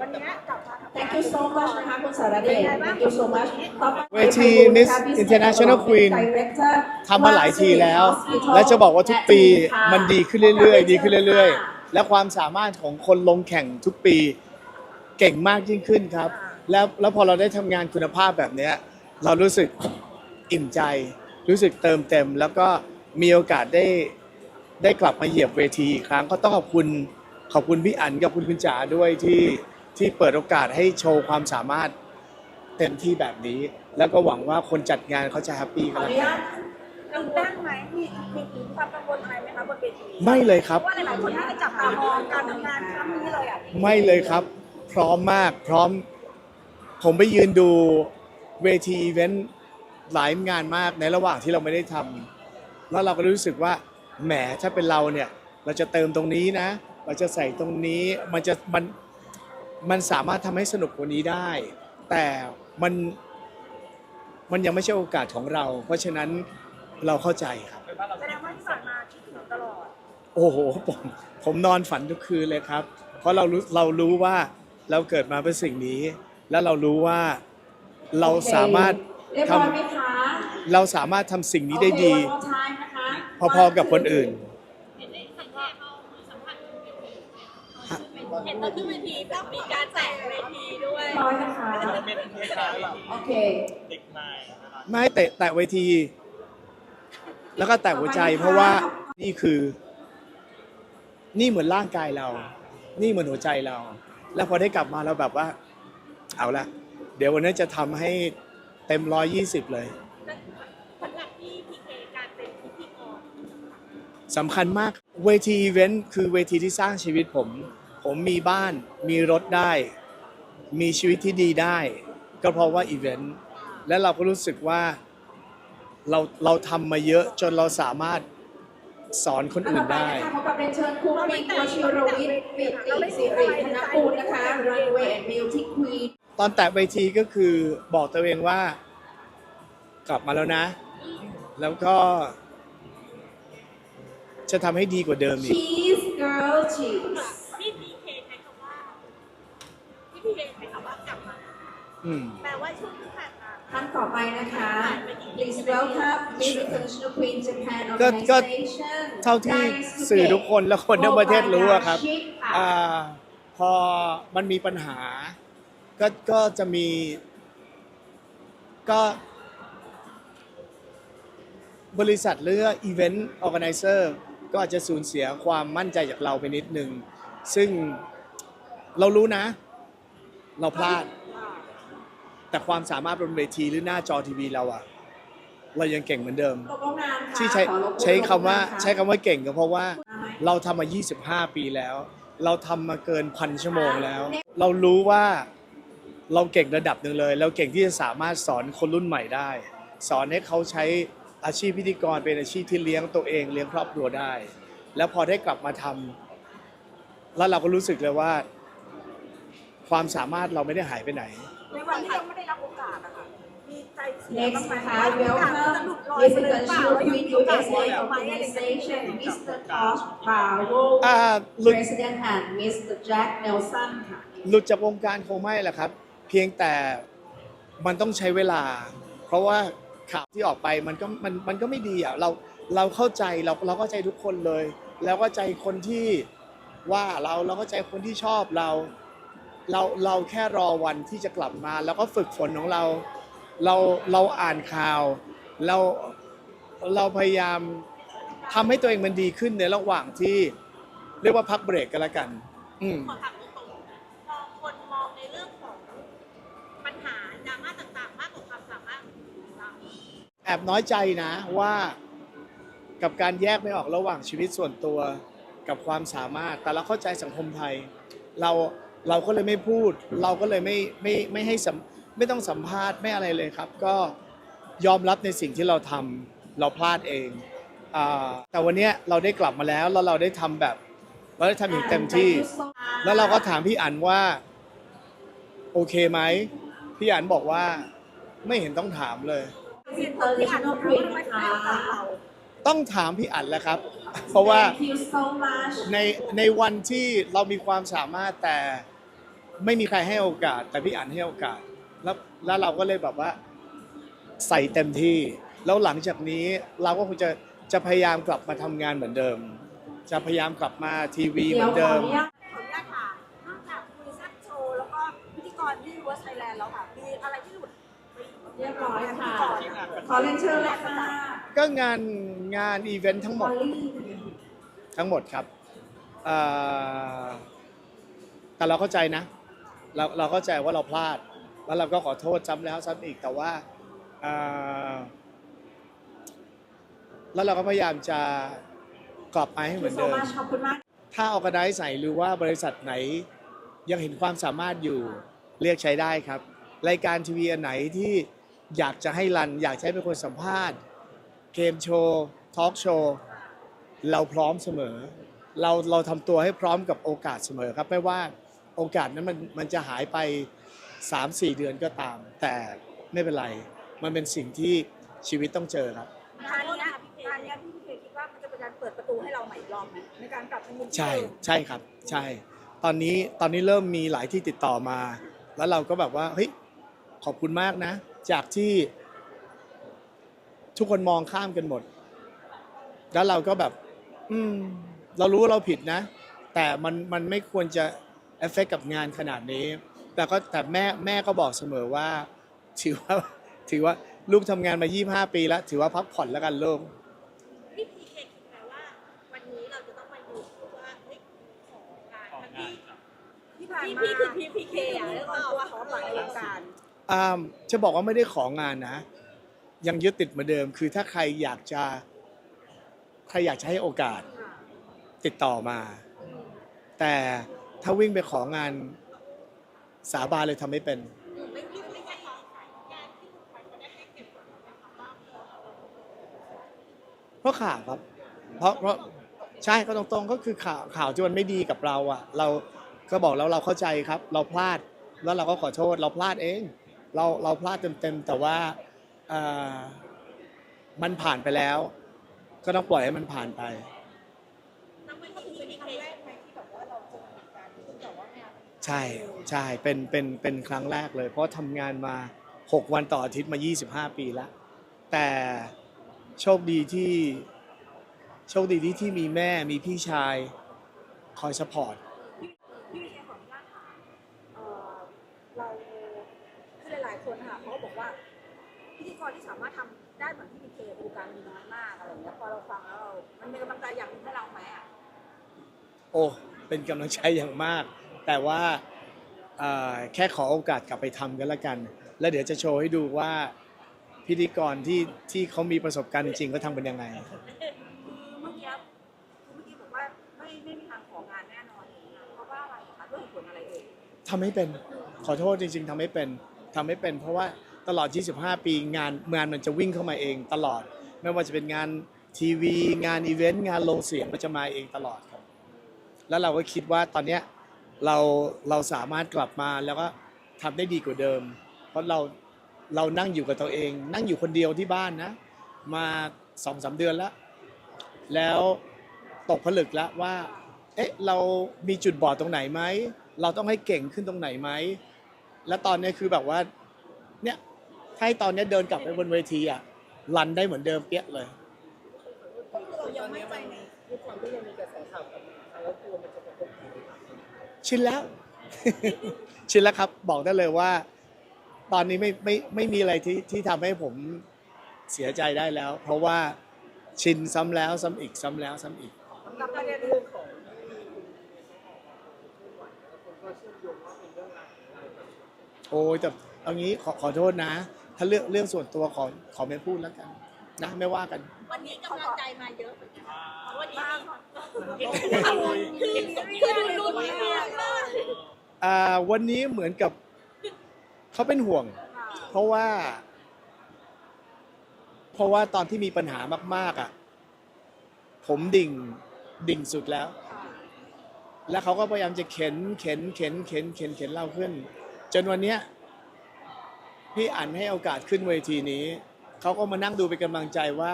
วันนี้กลับมาทำ Thank you so much นะคะคุณสารเดช Thank you so much ต่อไปเวที Miss International Queen ทำมาหลายทีแล้ว และจะบอกว่าทุกปีมันดีขึ้นเรื่อยๆ ดีขึ้นเรื่อยๆ และความสามารถของคนลงแข่งทุกปีเก่งมากยิ่งขึ้นครับ แล้วแล้วพอเราได้ทำงานคุณภาพแบบเนี้ยเรารู้สึกอิ่มใจ รู้สึกเติมเต็ม แล้วก็มีโอกาสได้ได้กลับมาเหยียบเวทีอีกครั้งก็ต้องขอบคุณขอบคุณพี่อั๋นกับคุณคุณจ๋าด้วยที่ ที่เปิดโอกาสให้โชว์ความสามารถเต็มที่แบบนี้ แล้วก็หวังว่าคนจัดงานเขาจะแฮปปี้ขกัอนอแล้วนุกัญานตกังวลไหมมีมีความกังวลอะไรไหมคะบนเวทีไม่เลยครับ เพราะว่าหลายๆคนน่าจะจับตามองการทำงานครั้งนี้เลยอะไม่เลยครับ พร้อมมากพร้อม ผมไปยืนดูเวทีอีเวนต์หลายงานมากในระหว่างที่เราไม่ได้ทำแล้วเราก็รู้สึกว่าแหมถ้าเป็นเราเนี่ย เราจะเติมตรงนี้นะ เราจะใส่ตรงนี้มันจะมัน มันสามารถทำให้สนุกกว่านี้ได้ แต่มันมันยังไม่ใช่โอกาสของเรา เพราะฉะนั้นเราเข้าใจครับ แสดงว่าที่ผ่านมาคิดถึงตลอด โอ้โหผมผมนอนฝันทุกคืนเลยครับ เพราะเรารู้เรารู้ว่าเราเกิดมาเพื่อสิ่งนี้ แล้วเรารู้ว่าเราสามารถเรียบทร้อยไหมคะำเราสามารถทำสิ่งนี้ได้ดี โอเค one more time นะคะ พอๆกับคนอื่น เห็นได้ครั้งแรกเขาสัมภาษณ์ขึ้น เวทีเห็นตอนขึ้นเวทีแบบมีการแตะเวทีด้วยเรียบร้อยนะคะโอเคไม่แต่แต่เวที แล้วก็แต่หัวใจเพราะว่านี่คือ นี่เหมือนร่างกายเรา นี่เหมือนหัวใจเรา แล้วพอได้กลับมาเราแบบว่า เอาละเดี๋ยววันนี้จะทำให้เต็มร้อยยี่สิบเลยสำหรับพี่พีเคการเป็นพิธีกรสำคัญมากเวทีอีเวนต์คือเวทีที่สร้างชีวิตผม ผมมีบ้านมีรถได้ มีชีวิตที่ดีได้ ก็เพราะว่าอีเวนต์และเราก็รู้สึกว่าเราเราทำมาเยอะจนเราสามารถสอนคนอื่นได้ ขอกับเรียนเชิญครูปิงวชิรวิทย์ปิติสิริธนกูลนะคะ Runway and Beauty Queen ตอนแตะเวทีก็คือบอกตัวเองว่า กลับมาแล้วนะ แล้วก็ จะทำให้ดีกว่าเดิมอีก Cheese Girl Cheese พี่พีเคใช้คำว่าพี่พีเคใช้คำว่ากลับมา อืม แปลว่าช่วงที่ผ่านมาท่านต่อไปนะคะ Please welcome Miss International Queen Japan ก็ก็ Organization เท่าที่สื่อทุกคนและคนทั้งประเทศรู้อะครับอ่าพอมันมีปัญหา ก็ก็จะมี ก็ บริษัทหรืออีเวนต์ออแกไนเซอร์ก็อาจจะสูญเสียความมั่นใจจากเราไปนิดนึง ซึ่งเรารู้นะ เราพลาด แต่ความสามารถบนเวทีหรือหน้าจอทีวีเราอะเรายังเก่งเหมือนเดิม ตกลงนานค่ะที่ใช้ขอรบกวนใช้คำว่าลงนะะใช้คำว่าเก่งก็เพราะว่าเราทำมา 25 ปีแล้ว เราทำมาเกินพันชั่วโมงแล้ว เรารู้ว่าเราเก่งระดับหนึ่งเลย เราเก่งที่จะสามารถสอนคนรุ่นใหม่ได้ สอนให้เขาใช้อาชีพพิธีกรเป็นอาชีพที่เลี้ยงตัวเองเลี้ยงครอบครัวได้ แล้วพอได้กลับมาทำแล้วเราก็รู้สึกเลยว่า ความสามารถเราไม่ได้หายไปไหน ในวันที่ยังไม่ได้รับโอกาสอะค่ะ มีใจเสีย Next บ้างไหม นะคะว่าโอกาสมันจะ welcome หลุดลอย Miss ไปหรือเปล่า International ว่ายัง Queen มีโอกาส USA ไหมอะไรอย่างเงี้ย Organization Mr. Tosh Bravo อ่าหลุด President and Mr. Jack Nelson ค่ะ หลุดจากวงการคงไม่แหละครับ เพียงแต่มันต้องใช้เวลา เพราะว่าข่าวที่ออกไปมันก็มันมันก็ไม่ดีอะเราเราเข้าใจเราเราก็ใจทุกคนเลย แล้วก็ใจคนที่ว่าเราเราก็ใจคนที่ชอบเรา เราเราแค่รอวันที่จะกลับมา แล้วก็ฝึกฝนของเรา เราเราอ่านข่าว เราเราพยายามทำให้ตัวเองมันดีขึ้นในระหว่างที่เรียกว่าพักเบรกกันละกัน อืม ขอถามตรงๆพอคนมองในเรื่องของปัญหาดราม่าต่างๆ มากกว่าความสามารถของเราแอบน้อยใจนะว่ากับการแยกไม่ออกระหว่างชีวิตส่วนตัวกับความสามารถ แต่เราเข้าใจสังคมไทย เรา เราก็เลยไม่พูด เราก็เลยไม่ไม่ไม่ให้สัมไม่ต้องสัมภาษณ์ไม่อะไรเลยครับ ก็ยอมรับในสิ่งที่เราทำเราพลาดเองอาแต่วันเนี้ยเราได้กลับมาแล้วแล้วเราได้ทำแบบเราได้ทำอย่างเต็มที่ แล้วเราก็ถามพี่อั๋นว่าโอเคไหมพี่อั๋นบอกว่าไม่เห็นต้องถามเลย International Queen นะคะต้องถามพี่อั๋นแหล้วครับ เพราะว่า Thank you so much ในในวันที่เรามีความสามารถแต่ไม่มีใครให้โอกาส แต่พี่อันให้โอกาส แล้วแล้วเราก็เลยแบบว่าใส่เต็มที่ แล้วหลังจากนี้เราก็คงจะจะพยายามกลับมาทำงานเหมือนเดิม จะพยายามกลับมาทีวีเหเดี๋มืยวอนขอเดิอมนุญาตขออนุญาตถามนอกจากคุยแซ่บโชว์แล้วก็พิธีกรที่วอร์ไทยแลนด์แล้วค่ะ มีอะไรที่หลุดไปอีกไหมเรียบร้อยค่ะพิธีกรขอเรียนเชิญเลยค่ะก็งานงานอีเวนต์ทั้งหมมอดลลี่ ทั้งหมดครับเอ่อแต่เราเข้าใจนะ เราเราเข้าใจว่าเราพลาด แล้วเราก็ขอโทษซ้ำแล้วซ้ำอีกแต่ว่าเอ่อแล้วเราก็พยายามจะกลับมาให้เหมือนโซเดิมมาขอบคุณมากถ้าออกกระไดใส่หรือว่าบริษัทไหนยังเห็นความสามารถอยู่เรียกใช้ได้ครับ รายการทีวีอันไหนที่อยากจะให้รัน อยากจะให้เป็นคนสัมภาษณ์ เกมโชว์ ทอล์กโชว์ เราพร้อมเสมอ เราเราทำตัวให้พร้อมกับโอกาสเสมอครับไม่ว่าโอกาสนั้นมันมันจะหายไป 3-4 เดือนก็ตาม แต่ไม่เป็นไร มันเป็นสิ่งที่ชีวิตต้องเจอครับงานเนี้ยงานเนี้ยพี่พีเคคิดว่ามันจะเป็นการเปิดประตูให้เราใหม่อีกรอบไหมในการกลับมายืนที่ใช่เดิมใช่ครับ ใช่ ตอนนี้ตอนนี้เริ่มมีหลายที่ติดต่อมา แล้วเราก็แบบว่าเฮ้ยขอบคุณมากนะ จากที่ทุกคนมองข้ามกันหมด แล้วเราก็แบบ อืม เรารู้ว่าเราผิดนะ แต่มันมันไม่ควรจะเอฟเฟกกับงานขนาดนี้ แต่ก็แต่แม่แม่ก็บอกเสมอว่า ถือว่าถือว่าลูกทำงานมา 25 ปีแล้ว ถือว่าพักผ่อนแล้วกันลูก พี่พีเคคิดไหมว่า วันนี้เราจะต้องมาอยู่ว่าเฮ้ยของการทั้งที่ที่ผ่านพี่มาพี่คือพี่พีเคอะเรื่แล้อวงก็ตัวเขาหลายวงการอ่าจะบอกว่าไม่ได้ของงานนะ ยังยึดติดเหมือนเดิม คือถ้าใครอยากจะ ใครอยากจะให้โอกาสติดต่อมา แต่ถ้าวิ่งไปของานสาบานเลยทำไม่เป็นไม่ไม่ไม่ใช่ของงานที่คุณขวัญก็ได้ให้เก็บไว้นะคะว่าเพราะข่าวครับ เพราะเพราะใช่ก็ตรงๆก็คือข่าวข่าวที่มันไม่ดีกับเราอะเราก็บอกแล้วเราเข้าใจครับ เราพลาดแล้วเราก็ขอโทษ เราพลาดเอง เราเราพลาดเต็มๆแต่ว่าเอ่อมันผ่านไปแล้ว ก็ต้องปล่อยให้มันผ่านไปต้องไม่ที่พีเคใช่ใช่เป็นเป็นเป็นครั้งแรกเลย เพราะทำงานมา 6 วันต่ออาทิตย์มา 25 ปีแล้วแต่โชคดีที่โชคดีที่ที่มีแม่มีพี่ชายคอยสปอร์ต พี่พีเคขออนุญาตถามเอ่อเราคือหลายๆคนค่ะเขาก็บอกว่าพิธีกรที่สามารถทำ ได้เหมือนพี่พีเคดูการมีน้อยมากอะไรอย่างเงี้ยพอเราฟังแล้วเรามันเป็นกำลังใจอย่างหนึงให้เราไหมอะโอ้เป็นกำลังใจอย่างมาก แต่ว่าเอ่อแค่ขอโอกาสกลับไปทำกันละกัน แล้วเดี๋ยวจะโชว์ให้ดูว่าพิธีกรที่ที่เขามีประสบการณ์จริงๆเขาทำเป็นยังไง คือเมื่อกี้คือเมื่อกี้บอกว่าไม่ไม่มีทางของานแน่นอนอย่างเงี้ยเพราะว่าอะไรคะด้วยเหตุผลอะไรเอ่ยทำให้เป็น ขอโทษจริง ๆทำให้เป็นทำให้เป็น เพราะว่า ตลอด 25 ปีงานงานมันจะวิ่งเข้ามาเองตลอด ไม่ว่าจะเป็นงานทีวี งานอีเวนต์งานลงเสียงมันจะมาเองตลอดครับ แล้วเราก็คิดว่าตอนเนี้ยเราเราสามารถกลับมาแล้วก็ทำได้ดีกว่าเดิม เพราะเราเรานั่งอยู่กับตัวเอง นั่งอยู่คนเดียวที่บ้านนะ มาสองสามเดือนแล้ว แล้วตกผลึกแล้วว่า เอ๊ะเรามีจุดบอดตรงไหนไหม เราต้องให้เก่งขึ้นตรงไหนไหม แล้วตอนนี้คือแบบว่า เนี่ย ถ้าให้ตอนนี้เดินกลับไปบนเวทีอะรันได้เหมือนเดิมเปี้ยเลย เรายังไม่ใจในชินแล้ว ชินแล้วครับ บอกได้เลยว่า ตอนนี้ไม่ไม่ไม่มีอะไรที่ที่ทำให้ผมเสียใจได้แล้ว เพราะว่าชินซ้ำแล้วซ้ำอีกซ้ำแล้วซ้ำอีก กับประเด็นเรื่องของโอ้ยแต่เอางี้ขอขอโทษนะ ถ้าเรื่องเรื่องส่วนตัวขอขอไม่พูดแล้วกันนะไม่ว่ากันวันนี้กำลังใจมาเยอะเหมือนกันวันนี้บ้างคือคือดูรุนแรงมากอ่าวันนี้เหมือนกับเขาเป็นห่วง เพราะว่า เพราะว่าตอนที่มีปัญหามาก ๆอะผมดิ่งดิ่งสุดแล้ว แล้วเขาก็พยายามจะเข็นเข็นเข็นเข็นเข็นเข็นเราขึ้น จนวันเนี้ย พี่อันให้โอกาสขึ้นเวทีนี้ เขาก็มานั่งดูเป็นกำลังใจว่า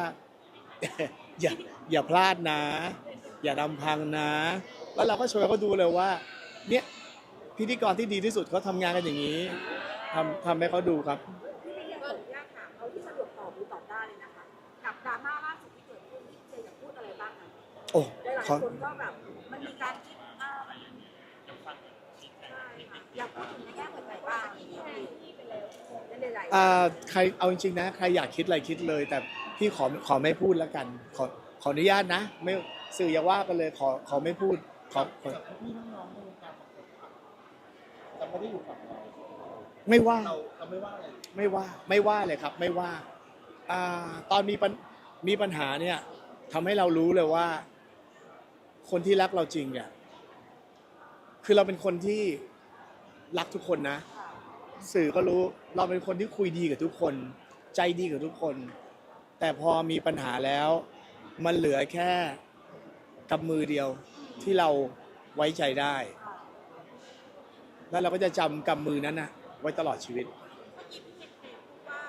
อย่าอย่าพลาดนะ อย่าดำพังนะ แล้วเราก็ช่วยเขาดูเลยว่า เนี่ยพิธีกรที่ดีที่สุดเขาทำงานกันอย่างนี้ทำทำให้เขาดูครับพี่พี่ขออนุญาตถามเอาที่สะดวกตอบหรือตอบได้เลยนะคะ กับดราม่าล่าสุดที่เกิดขึ้นที่เจอยากพูดอะไรบ้างคะโอ้หลายขอ ๆคนก็แบบมันมีการคิดอ่ามันใช่ค่ะอยากพูดถึงในแง่ไหนบ้างใน หลายๆอ่าใครเอาจริงๆนะ ใครอยากคิดอะไรคิดเลย แต่พี่ขอขอไม่พูดแล้วกัน ขอขออนุญาตนะ ไม่สื่ออย่าว่ากันเลยขอขอไม่พูดขอขอพี่น้องๆในวงการบันเทิงครับจะไม่ได้อยู่ฝั่งเราไม่ว่า เราเราไม่ว่าอะไรไม่ว่าไม่ว่าเลยครับไม่ว่าอ่าตอนมีปัญมีปัญหาเนี่ยทำให้เรารู้เลยว่า คนที่รักเราจริงเนี่ยคือเราเป็นคนที่รักทุกคนนะ สื่อก็รู้เราเป็นคนที่คุยดีกับทุกคน ใจดีกับทุกคน แต่พอมีปัญหาแล้ว มันเหลือแค่กำมือเดียวที่เราไว้ใจได้ แล้วเราก็จะจำกำมือนั้นนะไว้ตลอดชีวิตเมื่อกี้พี่เพชรเคยพูดว่า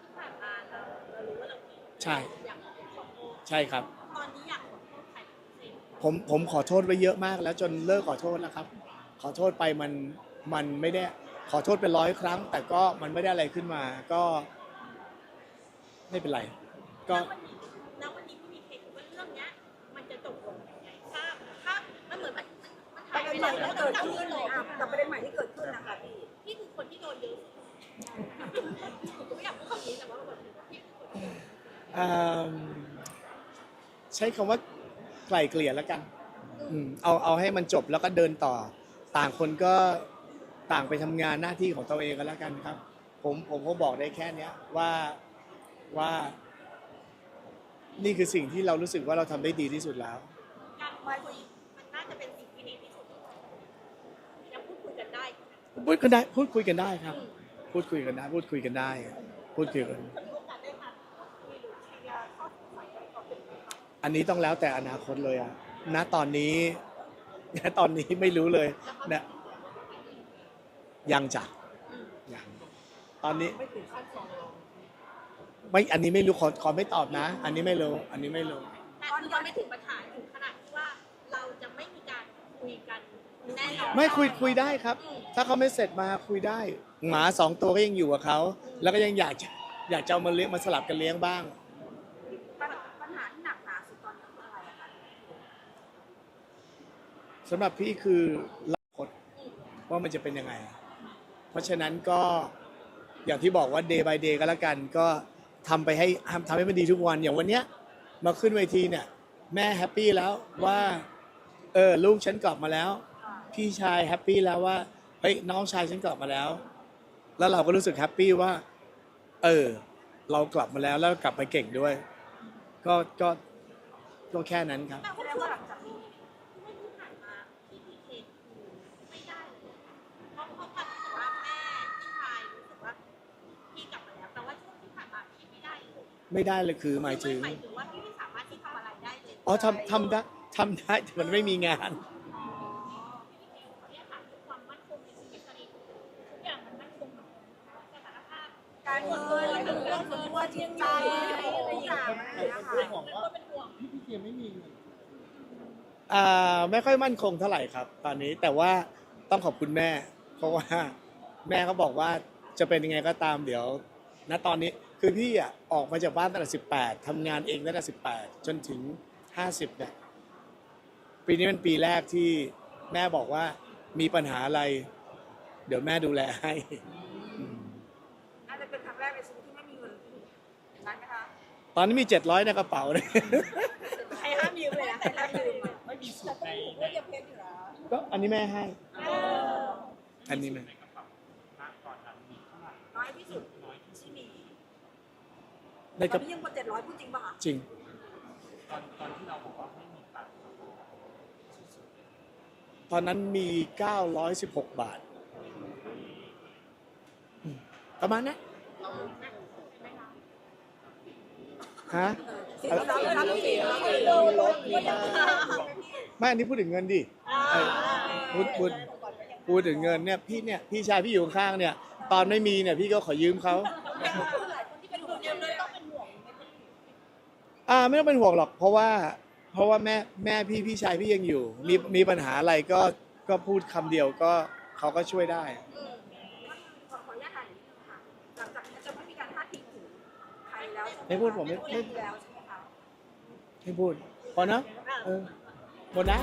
ที่ผ่านมาเราเรารู้ว่าเราผิดใช่อยากขอโทษใช่ครับตอนนี้อยากขอโทษใครเป็นพิเศษผมผมขอโทษไว้เยอะมากแล้วจนเลิกขอโทษแล้วครับ ขอโทษไปมันมันไม่ได้ ขอโทษเป็นร้อยครั้ง แต่ก็มันไม่ได้อะไรขึ้นมาก็ไม่เป็นไร ก็ณวันนี้วันนี้พี่มีเคคิดว่าเรื่องเนี้ยมันจะจบลงยังไงถ้าถ้ามันเหมือนมันมันประหายเด็ไปใหแล้ม่วแล้วที่เกิดขึ้นมาอะกับประเด็นใหม่ที่เกิดขึ้นนะคะพี่พี่คือคนที่โดนเยอะสุดผมไม่อยากพูดคำนี้แต่ว่าแบบพี่คือคนที่โดนอ่าใช้คำว่าไกล่เกลี่ยแล้วกันอืมเอาเอาให้มันจบแล้วก็เดินต่อ ต่างคนก็ ต่างไปทำงานหน้าที่ของตัวเองกันแล้วกันครับ ผมผมก็บอกได้แค่เนี้ยว่าว่า นี่คือสิ่งที่เรารู้สึกว่าเราทำได้ดีที่สุดแล้ว การคุยมันน่าจะเป็นสิ่งที่ดีที่สุดยังพูดคุยกันได้ พูดกันได้พูดคุยกันได้ครับ พูดคุยกันได้ พูดคุยกันได้พูดคุยกัน มีโอกาสได้มาพูดคุยหรือเคลียร์ข้อสงสัยอะไรก่อนเป็นไหมคะอันนี้ต้องแล้วแต่อนาคตเลยอะณตอนนี้ ณตอนนี้ไม่รู้เลยนะ ยังจ้ะยังตอนนี้ไม่อันนี้ไม่รู้ขอขอไม่ตอบนะ อันนี้ไม่รู้ อันนี้ไม่รู้แต่คือยังไม่ถึงปัญหาถึงขนาดที่ว่าเราจะไม่มีการคุยกันแน่นอนไม่คุยคุยได้ครับ ถ้าเขาไม่เสร็จมาคุยได้ หมาสองตัวก็ยังอยู่กับเขาแล้วก็ยังอยากจะอยากจะเอามาเลี้ยงมาสลับกันเลี้ยงบ้าง ปัญปัญหาที่หนักหนาสุดตอนนี้คืออะไรอะคะสำหรับพี่คือลักคดว่ามันจะเป็นยังไงเพ ราะฉะนั้นก็อย่างที่บอกว่า day by day ก็แล้วกัน ก็ทำไปให้ทำทำให้มันดีทุกวันอย่างวันเนี้ยมาขึ้นเวทีเนี่ย แม่แฮปปี้แล้วว่าเออลูกฉันกลับมาแล้ว พี่ชายแฮปปี้แล้วว่าเฮ้ยน้องชายฉันกลับมาแล้ว แล้วเราก็รู้สึกแฮปปี้ว่า เออ เรากลับมาแล้วแล้วกลับมาเก่งด้วย ก็ก็ก็แค่นั้นครับ แต่แสว่า ได้เลยไม่ได้เลยคือหมายถึง หมายถึงว่าพี่ไม่สามารถที่ทำอะไรได้เลยอ๋อทำทำได้ทำได้แต่มันไม่มีงาน อ๋อเนี่ยค่ะคือความมั่นคงในชีวิตตอนนี้ทุกอย่างมันมั่นคงหมดสถานภาพการเงินเรื่องส่วนตัวจิตใจอะไรอย่างเงี้ยเรื่องของว่าพี่พี่เกมไม่มีเงินอ่าไม่ค่อยมั่นคงเท่าไหร่ครับ ตอนนี้แต่ว่าต้องขอบคุณแม่ เพราะว่าแม่เขาบอกว่าจะเป็นยังไงก็ตามเดี๋ยว ณตอนนี้ คือพี่อะออกมาจากบ้านตั้งแต่สิบแปดทำงานเองตั้งแต่สิบแปดจนถึงห้าสิบเนี่ยปีนี้เป็นปีแรกที่แม่บอกว่ามีปัญหาอะไร เดี๋ยวแม่ดูแลให้อืมน่าจะเป็นครั้งแรกในชีวิตที่ไม่มีเงินอย่างนั้นไหมคะตอนนี้มีเจ็ดร้อยในกระเป๋าเลย ใครห้ามยืมเลยนะใครห้ามยืมอะไม่มีสูตรในเรื่องเพชรอยู่แล้วก็อันนี้แม่ให้ อันนี้แม่ในกระเป๋าณตอนนั้นมีเท่าไหร่น้อยที่สุดน้อยที่สุดที่มี ในตกอระนนี้ยังกว่าเจ็ดร้อยพูดจริงป่ะคะจริง ตอนตอนที่เราบอกว่าไม่มีตังค์ตอนนั้นมี 916 บาทอืมประมาณนั้นฮะ สี่ร้อยล้านสี่ร้อยไม่อันนี้พูดถึงเงินดิเออพูดพูดพูดถึงเงินเนี่ยพี่เนี่ยพี่ชายพี่อยู่ข้างๆเนี่ย ตอนไม่มีเนี่ยพี่ก็ขอยืมเขา อ่าไม่ต้องเป็นห่วงหรอก เพราะว่า เพราะว่าแม่แม่พี่พี่ชายพี่ยังอยู่ มีมีปัญหาอะไรก็ก็พูดคำเดียวก็เขาก็ช่วยได้ไม่พูดผมไม่ ไม่ไมคพูดพอเนอะเออหมดนะ